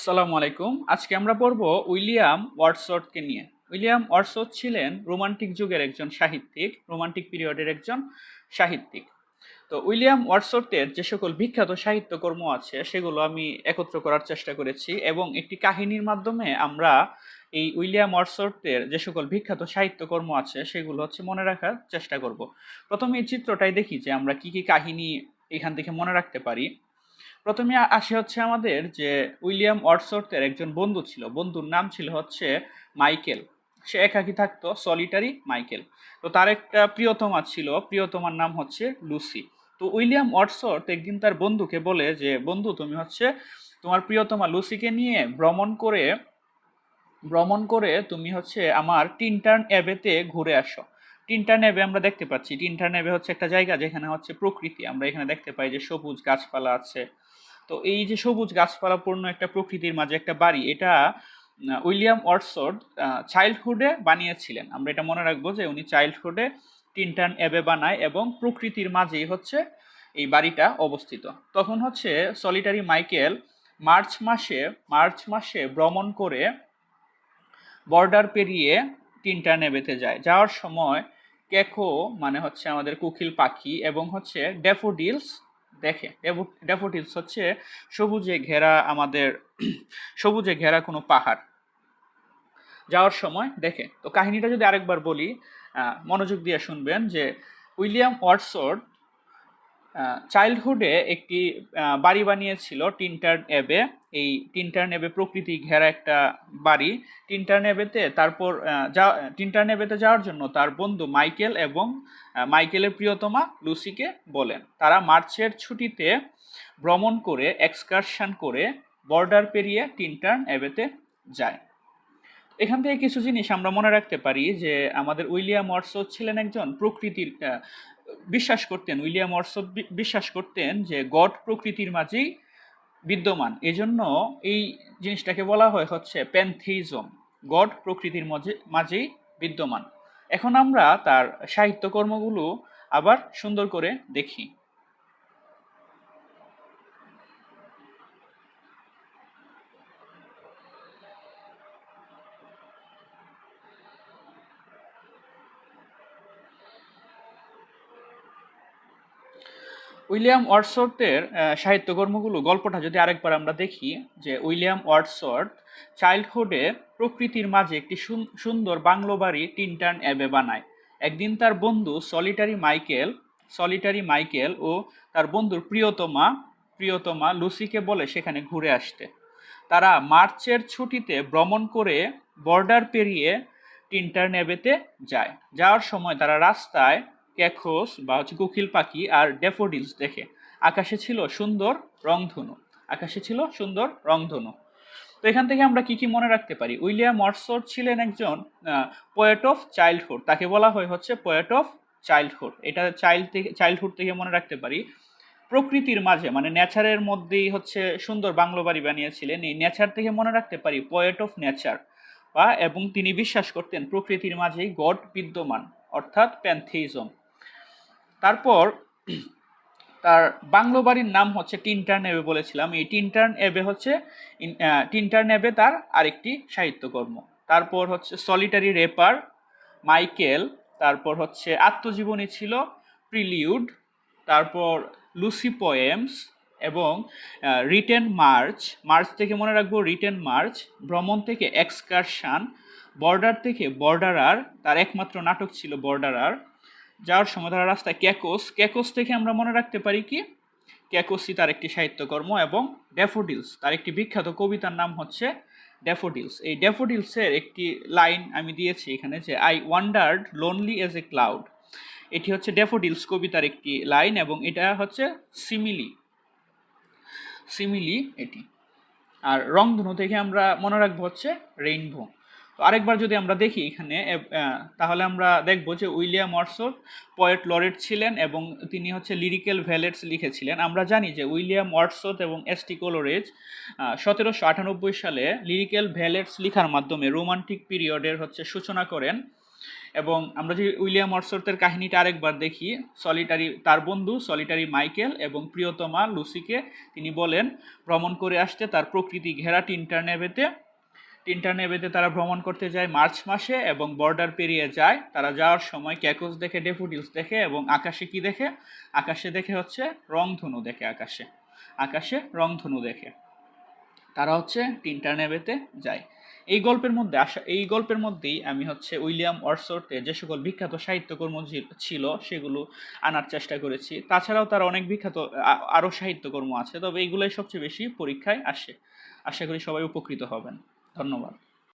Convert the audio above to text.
আসসালামু আলাইকুম। আজকে আমরা পড়ব উইলিয়াম ওয়ার্ডসওয়ার্থকে নিয়ে। উইলিয়াম ওয়ার্ডসওয়ার্থ ছিলেন রোমান্টিক যুগের একজন সাহিত্যিক, রোমান্টিক পিরিয়ডের একজন সাহিত্যিক। তো উইলিয়াম ওয়ার্ডসওয়ার্থের যে সকল বিখ্যাত সাহিত্যকর্ম আছে, সেগুলো আমি একত্র করার চেষ্টা করেছি এবং একটি কাহিনীর মাধ্যমে আমরা এই উইলিয়াম ওয়ার্ডসওয়ার্থের যে সকল বিখ্যাত সাহিত্যকর্ম আছে, সেগুলো হচ্ছে মনে রাখার চেষ্টা করব। প্রথমে এই চিত্রটাই দেখি যে আমরা কি কি কাহিনী এখান থেকে মনে রাখতে পারি। প্রথমে আসে হচ্ছে আমাদের যে উইলিয়াম ওয়ার্ডসওয়ার্থের একজন বন্ধু ছিল। বন্ধুর নাম ছিল হচ্ছে মাইকেল। সে একাকী থাকতো সলিটারি মাইকেল। তো তার একটা প্রিয়তমা ছিল। প্রিয়তমার নাম হচ্ছে লুসি। তো উইলিয়াম ওয়ার্ডসওয়ার্থ একদিন তার বন্ধুকে বলে যে, বন্ধু, তুমি হচ্ছে তোমার প্রিয়তমা লুসিকে নিয়ে ভ্রমণ করে ভ্রমণ করে তুমি হচ্ছে আমার টিনটার্ন অ্যাবেতে ঘুরে আসো। টিনটার্ন অ্যাবে আমরা দেখতে পাচ্ছি। টিনটার্ন অ্যাবে হচ্ছে একটা জায়গা যেখানে হচ্ছে প্রকৃতি। আমরা এখানে দেখতে পাই যে সবুজ গাছপালা আছে। তো এই যে সবুজ গাছপালাপূর্ণ একটা প্রকৃতির মাঝে একটা বাড়ি, এটা উইলিয়াম ওয়ার্ডসওয়ার্থ চাইল্ডহুডে বানিয়েছিলেন। আমরা এটা মনে রাখব যে উনি চাইল্ডহুডে টিনটার্ন অ্যাবে বানায় এবং প্রকৃতির মাঝেই হচ্ছে এই বাড়িটা অবস্থিত। তখন হচ্ছে সলিটারি মাইকেল মার্চ মাসে মার্চ মাসে ভ্রমণ করে বর্ডার পেরিয়ে তিনটা নেবেতে যায়। যাওয়ার সময় কেকো মানে হচ্ছে আমাদের কোকিল পাখি এবং হচ্ছে ড্যাফোডিলস দেখে। ড্যাফোডিলস হচ্ছে সবুজে ঘেরা আমাদের, সবুজে ঘেরা কোনো পাহাড়। যাওয়ার সময় দেখে। তো কাহিনীটা যদি আরেকবার বলি মনোযোগ দিয়ে শুনবেন যে উইলিয়াম ওয়াটসওয়ার্ড চাইল্ডহুডে একটি বাড়ি বানিয়েছিল টিনটার অ্যাবে। এই টিনটার্ন অ্যাবে প্রকৃতি ঘেরা একটা বাড়ি। টিনটার্ন অ্যাবেতে তারপর যা টিনটার্ন অ্যাবেতে যাওয়ার জন্য তার বন্ধু মাইকেল এবং মাইকেলের প্রিয়তমা লুসিকে বলেন। তারা মার্চের ছুটিতে ভ্রমণ করে, এক্সকারশন করে বর্ডার পেরিয়ে টিনটার্ন অ্যাবেতে যায়। এখান থেকে কিছু জিনিস আমরা মনে রাখতে পারি যে, আমাদের উইলিয়াম ওয়ার্সো ছিলেন একজন প্রকৃতির বিশ্বাস করতেন, উইলিয়াম ওয়ার্সো বিশ্বাস করতেন যে, গড প্রকৃতির মাঝেই বিদ্যমান। এজন্য এই জিনিসটাকে বলা হয় হচ্ছে প্যান্থিজম গড প্রকৃতির মাঝে মাঝেই বিদ্যমান। এখন আমরা তার সাহিত্যকর্মগুলো আবার সুন্দর করে দেখি। উইলিয়াম ওয়ার্ডসওয়ার্থের সাহিত্যকর্মগুলো, গল্পটা যদি আরেকবার আমরা দেখি, যে উইলিয়াম ওয়ার্ডসওয়ার্থ চাইল্ডহুডে প্রকৃতির মাঝে একটি সুন- সুন্দর বাংলো বাড়ি টিনটার্ন অ্যাবে বানায়। একদিন তার বন্ধু সলিটারি মাইকেল সলিটারি মাইকেল ও তার বন্ধুর প্রিয়তমা প্রিয়তমা লুসিকে বলে সেখানে ঘুরে আসতে। তারা মার্চের ছুটিতে ভ্রমণ করে বর্ডার পেরিয়ে টিনটার্ন অ্যাবেতে যায়। যাওয়ার সময় তারা রাস্তায় ক্যাখোস বা হচ্ছে কোকিল পাখি আর ড্যাফোডিলস দেখে। আকাশে ছিল সুন্দর রংধনু আকাশে ছিল সুন্দর রংধনু তো এখান থেকে আমরা কি কি মনে রাখতে পারি? উইলিয়াম ওয়ার্ডসওয়ার্থ ছিলেন একজন পোয়েট অফ চাইল্ডহুড তাকে বলা হয় হচ্ছে পোয়েট অফ চাইল্ডহুড এটা চাইল্ড থেকে চাইল্ডহুড থেকে মনে রাখতে পারি। প্রকৃতির মাঝে মানে নেচারের মধ্যেই হচ্ছে সুন্দর বাংলো বাড়ি বানিয়েছিলেন। এই নেচার থেকে মনে রাখতে পারি পোয়েট অফ নেচার বা, এবং তিনি বিশ্বাস করতেন প্রকৃতির মাঝেই গড বিদ্যমান, অর্থাৎ প্যান্থেইজম তারপর তার বাংলো বাড়ির নাম হচ্ছে টিনটার্ন এবে বলেছিলাম। এই টিনটার্ন এবে হচ্ছে টিনটার্ন এবে তার আরেকটি সাহিত্যকর্ম। তারপর হচ্ছে সলিটারি রেপার মাইকেল, তারপর হচ্ছে আত্মজীবনী ছিল প্রিলিউড, তারপর লুসি পোয়েমস এবং রিটেন মার্চ মার্চ থেকে মনে রাখব রিটেন মার্চ, ভ্রমণ থেকে এক্সকারশান, বর্ডার থেকে বর্ডারার, তার একমাত্র নাটক ছিল বর্ডারার। যাওয়ার সময় তারা রাস্তায় ক্যাকোস। ক্যাকোস থেকে আমরা মনে রাখতে পারি কি? ক্যাকোসি তার একটি সাহিত্যকর্ম এবং ড্যাফোডিলস, তার একটি বিখ্যাত কবিতার নাম হচ্ছে ড্যাফোডিলস। এই ড্যাফোডিলসের একটি লাইন আমি দিয়েছি এখানে যে I wandered lonely as a cloud এটি হচ্ছে ড্যাফোডিলস কবিতার একটি লাইন এবং এটা হচ্ছে সিমিলি। সিমিলি এটি। আর রংধনু থেকে আমরা মনে রাখব হচ্ছে রেইনবো। তো আরেকবার যদি আমরা দেখি এখানে তাহলে আমরা দেখব যে উইলিয়াম ওয়ার্সোর পয়েট লরেট ছিলেন এবং তিনি হচ্ছে লিরিক্যাল ভ্যালেটস লিখেছিলেন। আমরা জানি যে উইলিয়াম ওয়ার্ডসওয়ার্থ এবং এসটি কোলোরেজ সতেরোশো আটানব্বই সালে লিরিক্যাল ভ্যালেটস লেখার মাধ্যমে রোমান্টিক পিরিয়ডের হচ্ছে সূচনা করেন এবং আমরা যদি উইলিয়াম ওয়ার্ডসওয়ার্থের কাহিনীটা আরেকবার দেখি সলিটারি তার বন্ধু সলিটারি মাইকেল এবং প্রিয়তমা লুসিকে তিনি বলেন, ভ্রমণ করে আসতে তার প্রকৃতি ঘেরা টিন্টারনেভেতে টিন্টারনেভেতে তারা ভ্রমণ করতে যায় মার্চ মাসে এবং বর্ডার পেরিয়ে যায়। তারা যাওয়ার সময় ক্যাকোস দেখে ডেফুডিলস দেখে এবং আকাশে কি দেখে? আকাশে দেখে হচ্ছে রংধনু দেখে আকাশে। আকাশে রংধনু দেখে। তারা হচ্ছে টিন্টারনেভেতে যায়। এই গল্পের মধ্যে আসা এই গল্পের মধ্যেই আমি হচ্ছে উইলিয়াম ওয়ার্ডসওয়ার্থের যে সকল বিখ্যাত সাহিত্যকর্ম ছিল সেগুলো আনার চেষ্টা করেছি। তাছাড়াও তার অনেক বিখ্যাত আরও সাহিত্যকর্ম আছে, তবে এইগুলোই সবচেয়ে বেশি পরীক্ষায় আসে। আশা করি সবাই উপকৃত হবেন। ধন্যবাদ।